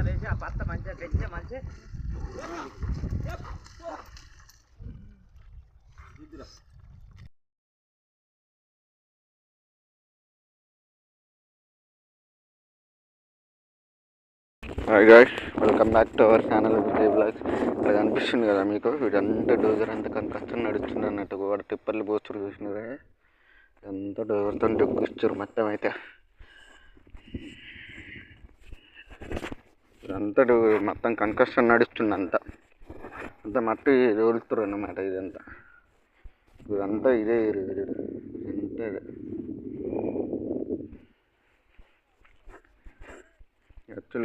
మంచిగా వేసి ఆ పత్త మంచిగా పెంచి మంచి hi guys welcome back to our channel Vijay vlogs ఇక్కడ కనిపిస్తుంది కదా మీకు? వీడంతా డోజర్ అంతా కన్ కష్టం నడుస్తుంది అన్నట్టు వాడు టిప్పర్లు పోస్తారు చూసినారే ఇదంతా డోజర్తో డొక్కిస్తారు మొత్తం అయితే. ఇదంతా మొత్తం కన్స్ట్రక్షన్ నడుస్తుంది అంతా అంత మట్టి రోలుతురు అన్నమాట ఇదంతా. ఇదంతా ఇదే ఏరియా ఇది. ఇదంతా ఇదే.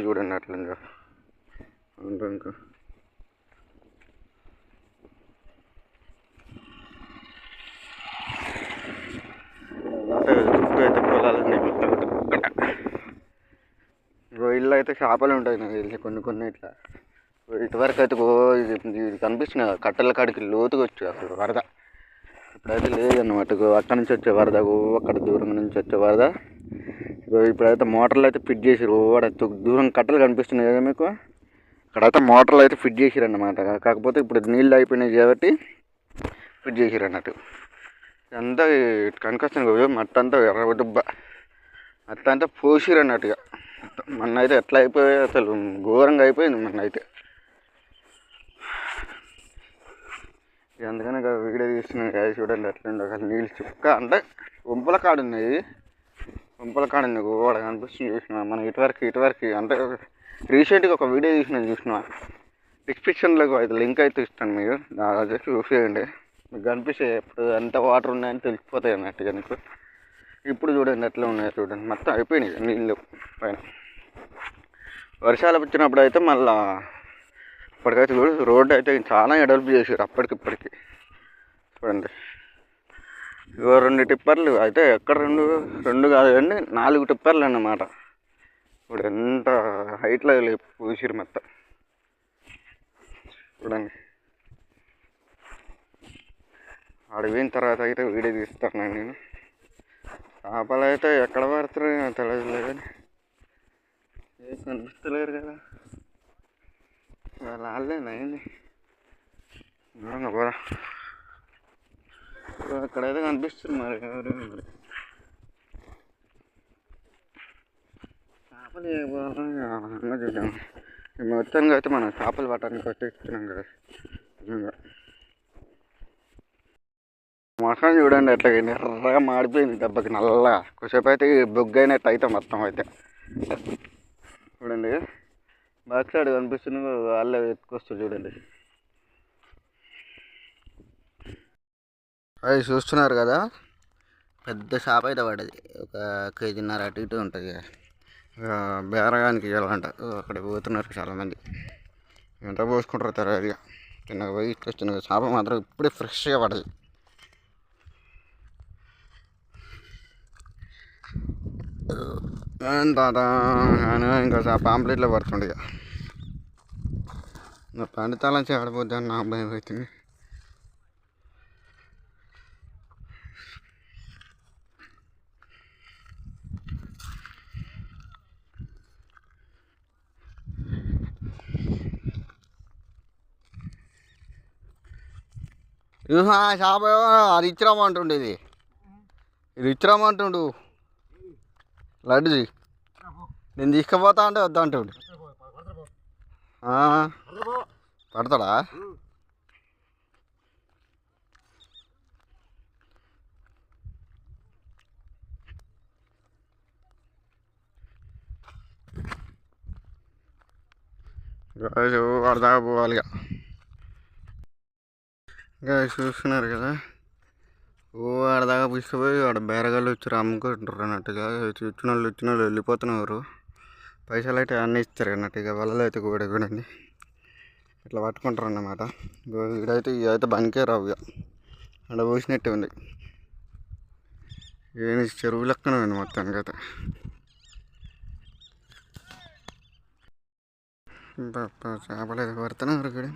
చూడండి అట్లా ఇంకా అంటే చుట్టూ అయితే పొలాలు ఉన్నాయి మొత్తం ఇక్కడ. ఇగో ఇల్లు అయితే చేపలు ఉంటాయి నాకు తెలిసి కొన్ని కొన్ని ఇట్లా. ఇటువరకు అయితే ఓ ఇది కనిపిస్తున్నాయి కనిపిస్తుంది కదా, కట్టెల కాడికి లోతుగా వచ్చు అసలు వరద. ఇప్పుడైతే లేదన్నమాట ఇగో అక్కడ నుంచి వచ్చే వరద అక్కడ దూరం నుంచి వచ్చే వరద. ఇప్పుడైతే మోటార్లు అయితే ఫిట్ చేసిరు వాడ దూరం కట్టలు కనిపిస్తున్నాయి కదా మీకు. అక్కడైతే మోటార్లు అయితే ఫిట్ చేసిరు అన్నమాట కాకపోతే ఇప్పుడు నీళ్ళు అయిపోయినాయి కాబట్టి ఫిట్ చేసిరు అన్నట్టు అంతా కనకొస్తుంది మట్టంతా ఎర్ర దుబ్బ అట్లా అంతా పోసిరు అన్నట్టుగా మొన్న అయితే ఎట్లా అయిపోయాయి అసలు? ఘోరంగా అయిపోయింది మొన్న అయితే అందుకని ఇక వీడియో తీస్తున్నాను కదా చూడండి ఎట్లా ఉండవు అసలు నీళ్ళు చుక్క అంటే వంపుల కాడు ఉన్నాయి. వంపుల కాడు ఉంది గోడ కనిపిస్తుంది చూసిన. మనం ఇటువరకు ఇటువరకు అంటే రీసెంట్గా ఒక వీడియో తీసిన చూసిన. డిస్క్రిప్షన్లో అయితే లింక్ అయితే ఇస్తాను మీరు చూసేయండి. మీకు కనిపిస్తే ఎప్పుడు ఎంత వాటర్ ఉన్నాయని తెలిసిపోతాయి అన్నట్టుగా నీకు. ఇప్పుడు చూడండి ఎట్లా ఉన్నాయి చూడండి. మొత్తం అయిపోయినాయి నీళ్ళు పైన. వర్షాలు వచ్చినప్పుడు అయితే మళ్ళా ఇప్పటికైతే చూడు రోడ్డు అయితే చాలా ఎడల్పు చేసారు అప్పటికి ఇప్పటికి చూడండి. ఇగో రెండు టిప్పర్లు అయితే ఎక్కడ రెండు? రెండు కాదు కానీ నాలుగు టిప్పర్లు అన్నమాట. ఇప్పుడు ఎంత హైట్లో పూసిరు మొత్తం. చూడండి. ఆడ పోయిన తర్వాత అయితే వీడియో తీస్తాను నేను. చేపలు అయితే ఎక్కడ పడుతున్నాయి తెలియదులే కానీ ఏం కనిపిస్తలేరు కదా. వాళ్ళ వాళ్ళే నయండి దూరంగా పోరా. ఇప్పుడు అక్కడైతే కనిపిస్తుంది మరి ఎవరు మరి. చేపలు ఏ పోవాలో చూసాం మొత్తానికి అయితే మనం చేపలు పట్టడానికి కొట్టిస్తున్నాం కదా. నిజంగా. మొత్తం చూడండి ఎట్లా ఎర్రగా మాడిపోయింది దెబ్బకి నల్లగా కొద్దిసేపు అయితే బొగ్గు అయినట్టు అయితే మొత్తం అయితే. చూడండి బ్యాక్ సైడ్ కనిపిస్తుంది వాళ్ళే ఎత్తుకొస్తారు చూడండి. అది చూస్తున్నారు కదా పెద్ద షాప్ అయితే పడ్డది. ఒక కేజీన్నర అటు ఇటు ఉంటుంది బేరగానికి వెళ్ళాలంట అక్కడ పోతున్నారు చాలామంది. ఎంత పోసుకుంటారు తర్వాత తిన్నగా పోయి ఇట్లా చేప మాత్రం ఇప్పుడే ఫ్రెష్గా పడదు ఇంకా పాంప్లెట్లో పడుతుండే. పండితాల నా పండితాలం చేయకపోద్దాన్ని నా భయం అవుతుంది. షాప్ అది ఇచ్చిరామంటుండేది ఇది. ఇచ్చిరామంటుండు లడ్డు లడ్డుది నేను తీసుకుపోతా అంటే వద్దా అంటే పడతాడా? గాయస్ వాడు దాకా పోవాలి ఇక చూస్తున్నారు కదా? ఓ ఆడదాకా తీసుకుపోయి ఆడ బేరగాళ్ళు వచ్చారు అమ్ముకుంటారు అన్నట్టుగా. వచ్చిన వాళ్ళు వచ్చిన వాళ్ళు వెళ్ళిపోతున్నారు. పైసలు అయితే అన్నీ ఇస్తారు అన్నట్టుగా వలలు అయితే కూడా చూడండి ఇట్లా పట్టుకుంటారు అన్నమాట. ఇడైతే ఈడైతే బనికే రావు ఇక. ఆడ పోసినట్టే ఉంది. ఏమి చెరువు లెక్కన ఉంది మొత్తానికి అయితే. చేపలు అయితే పడుతున్నారు కూడా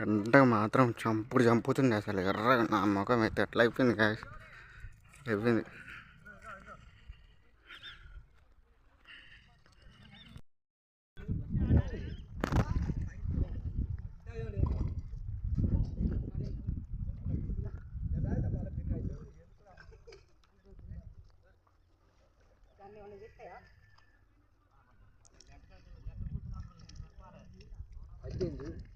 ఎండకు మాత్రం చంపుడు చంపుతుంది అసలు ఎర్ర నా ముఖం అయితే ఎట్లా అయిపోయింది కాదు అయిపోయింది Thank.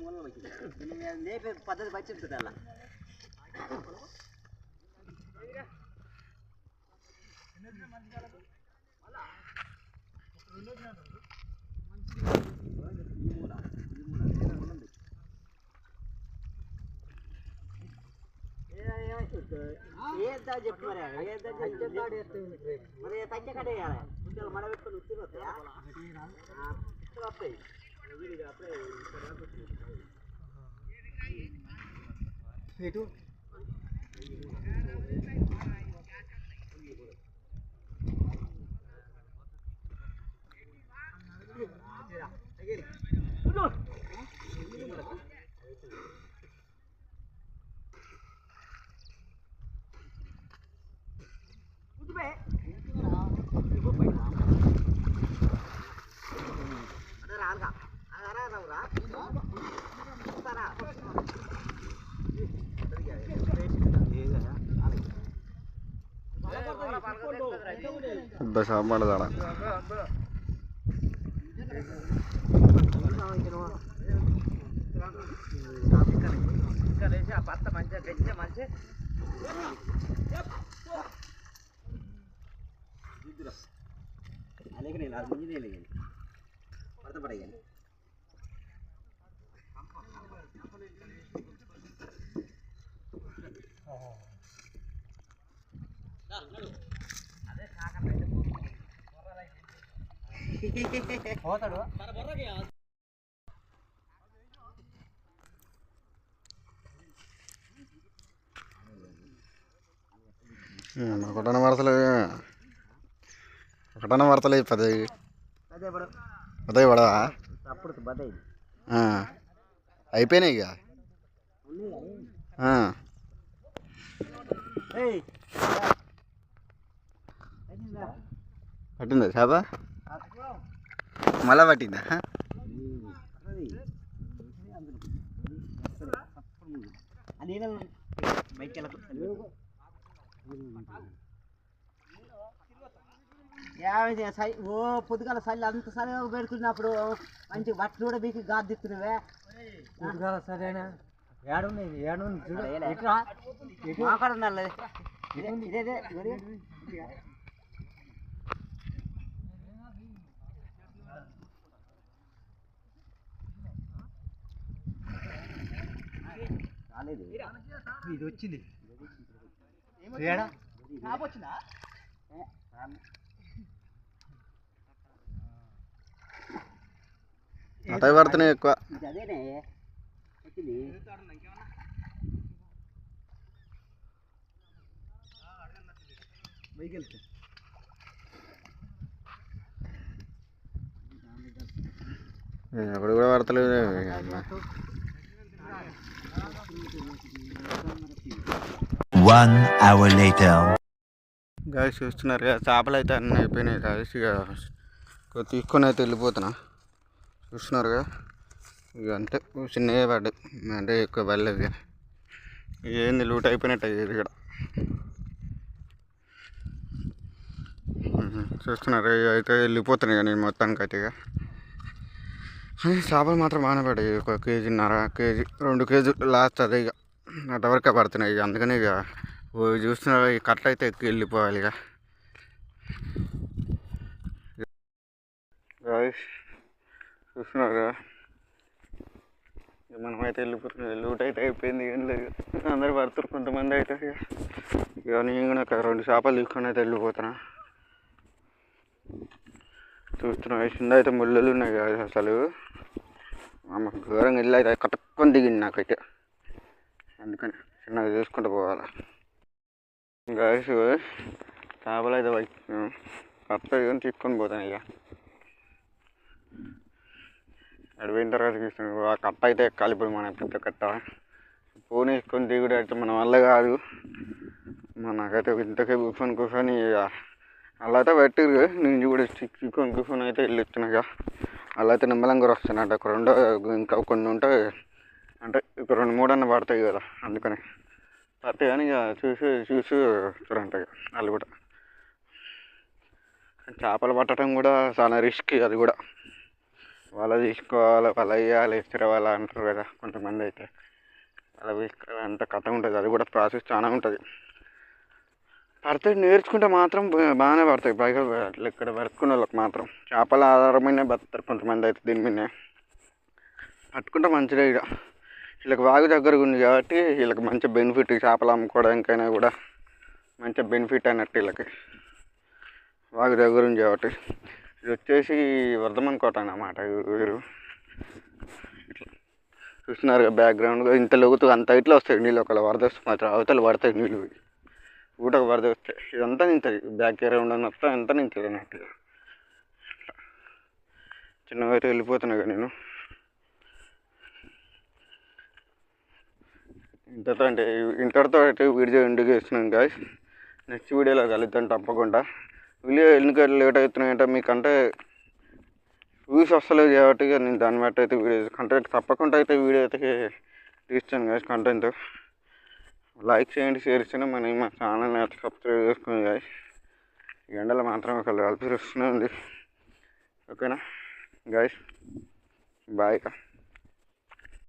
దూరం పద్ధతి వచ్చి ఉంటుంది అలా మంచి మరి ఏద్దా మరి తగ్గ కడే ముందు మడ పెట్టుకొని ఉత్తిగా వస్తాయా ఆ, ఉత్తిగా వస్తాయి వీడిగా అప్పుడే ரொம்ப சாமானதானா வருத்தப்படையன் Nah, nah, nah. పోతాడు. ఒకటన వరసలు ఒకటన వరసలు పది. పదవి పడవా. అయిపోయినాయి ఇక. పట్టిందా చేప? మళ్ళా పట్టిందా? ఓ పొద్దుగాల సల్లి అంత సరిగా పెడుతున్నప్పుడు మంచి బట్టలు కూడా మీకు గాది దిక్కునవే పొద్దుగాల సరేనా? మాకాడ ఉండాలి. ఇదే. ఇదే వచ్చింది. అటవి పడుతున్నాయి ఎక్కువ. ఎప్పుడు కూడా పడతలేదు. One hour later. గాయస్ చూస్తున్నారు కదా చేపలు అయితే అన్నీ అయిపోయినాయి. గాయస్ ఇక తీసుకొని అయితే వెళ్ళిపోతున్నా. చూస్తున్నారు ఇక అంటే చిన్నగా పడ్డాయి. అంటే ఎక్కువ పడలేదు ఇక. ఏంది లూట్ అయిపోయినట్టు అయ్యేది ఇక్కడ. చూస్తున్నారు ఇక అయితే వెళ్ళిపోతున్నాయి నేను మొత్తానికి అయితే ఇక. చేపలు మాత్రం బాగానే పడ్డాయి. ఒక కేజీన్నర కేజీ రెండు కేజీలు లాస్ట్ అదే ఇక. అంతవరకే పడుతున్నాయి ఇక. అందుకని ఇక ఓ చూస్తున్నారు ఈ కట్ట అయితే ఎక్కి వెళ్ళిపోవాలి ఇక. గాయస్ చూస్తున్నారు ఇక మనమైతే వెళ్ళిపోతున్నాం. లూట్ అయితే అయిపోయింది. ఏం లేదు. అందరు పడుతున్నారు కొంతమంది అయితే ఇక. ఇక నేను కూడా రెండు చేపలు తీసుకొని అయితే వెళ్ళిపోతున్నా. చూస్తున్నా కింద అయితే ముళ్ళలు ఉన్నాయి కదా అసలు. అమ్మ ఘోరంగా వెళ్ళి అయితే కట్టుకొని దిగింది నాకైతే. అందుకని చిన్నగా చూసుకుంటూ పోవాలి. గాయస్ చేపలు అయితే కట్ట కానీ తీసుకొని పోతాను ఇక. అడిపోయిన తర్వాత తీసుకుని ఆ కట్ట అయితే ఎక్కాలి ఇప్పుడు మన పెద్ద కట్ట. ఫోన్ వేసుకొని దిగుడు అయితే మన వల్ల కాదు. మనకైతే ఇంతకే కూర్చొని కూర్చొని ఇక అలా అయితే పెట్టిరు నేను కూడా చిక్కుని కూర్చొని అయితే వెళ్ళి వచ్చినాక అలా అయితే నిమ్మలంగా వస్తున్నాడు. ఒక రెండో ఇంకా కొన్ని ఉంటాయి. అంటే ఇక రెండు మూడు అన్న పడతాయి కదా. అందుకని. పడతాయి కానీ ఇక చూసి చూసి చూడంట ఇక. వాళ్ళు కూడా. చేపలు పట్టడం కూడా చాలా రిస్క్ అది కూడా. వాళ్ళ తీసుకోవాలి వాళ్ళ వేయాలి ఇస్తిరవాల అంటారు కదా కొంతమంది అయితే. అలా తీసుకోవాలి అంత కథ ఉంటుంది. అది కూడా ప్రాసెస్ చాలా ఉంటుంది. పడతాయి. నేర్చుకుంటే మాత్రం బాగానే పడతాయి. పైగా ఇక్కడ పట్టుకునే వాళ్ళకి మాత్రం చేపల ఆధారమైన బతుకుతారు కొంతమంది అయితే దీని మీద పట్టుకుంటే మంచిదే ఇక వీళ్ళకి వాగు దగ్గరగా ఉంది కాబట్టి వీళ్ళకి మంచి బెనిఫిట్ చేపలు అమ్ముకోవడానికైనా కూడా మంచి బెనిఫిట్ అన్నట్టు వీళ్ళకి. వాగు దగ్గర ఉంది కాబట్టి. ఇది వచ్చేసి వర్ధమన్ కోట అన్నమాట వీరు ఇట్లా చూస్తున్నారు బ్యాక్గ్రౌండ్ ఇంత లోతు అంత ఇట్లా వస్తాయి నీళ్ళు ఒకవేళ వరద మాత్రం అవతల పడతాయి నీళ్ళు. ఊటకు వరద వస్తాయి ఇదంతా నింతది బ్యాక్ గ్రౌండ్ మొత్తం అంతా నింతది అన్నట్టు చిన్నగా అయితే వెళ్ళిపోతున్నా కదా నేను. ఇంతతో అంటే ఇంతటితో అయితే వీడియో ఇంటికి ఇస్తున్నాను గాయస్ నెక్స్ట్ వీడియోలో కలుద్దాం తప్పకుండా. వీడియో ఎందుకు లేట్ అవుతున్నాయంటే మీకంటే వ్యూస్ వస్తలేదు కాబట్టి నేను దాన్ని బట్టి అయితే వీడియో కంటెంట్ తప్పకుండా అయితే వీడియో అయితే తీస్తాను గాయస్ కంటెంట్ లైక్ చేయండి షేర్ చేయండి. మన మా ఛానల్ని అయితే సబ్స్క్రైబ్ చేసుకుని గాయస్ ఎండలు మాత్రం ఒక కలిపి వస్తుంది ఓకేనా? Guys bye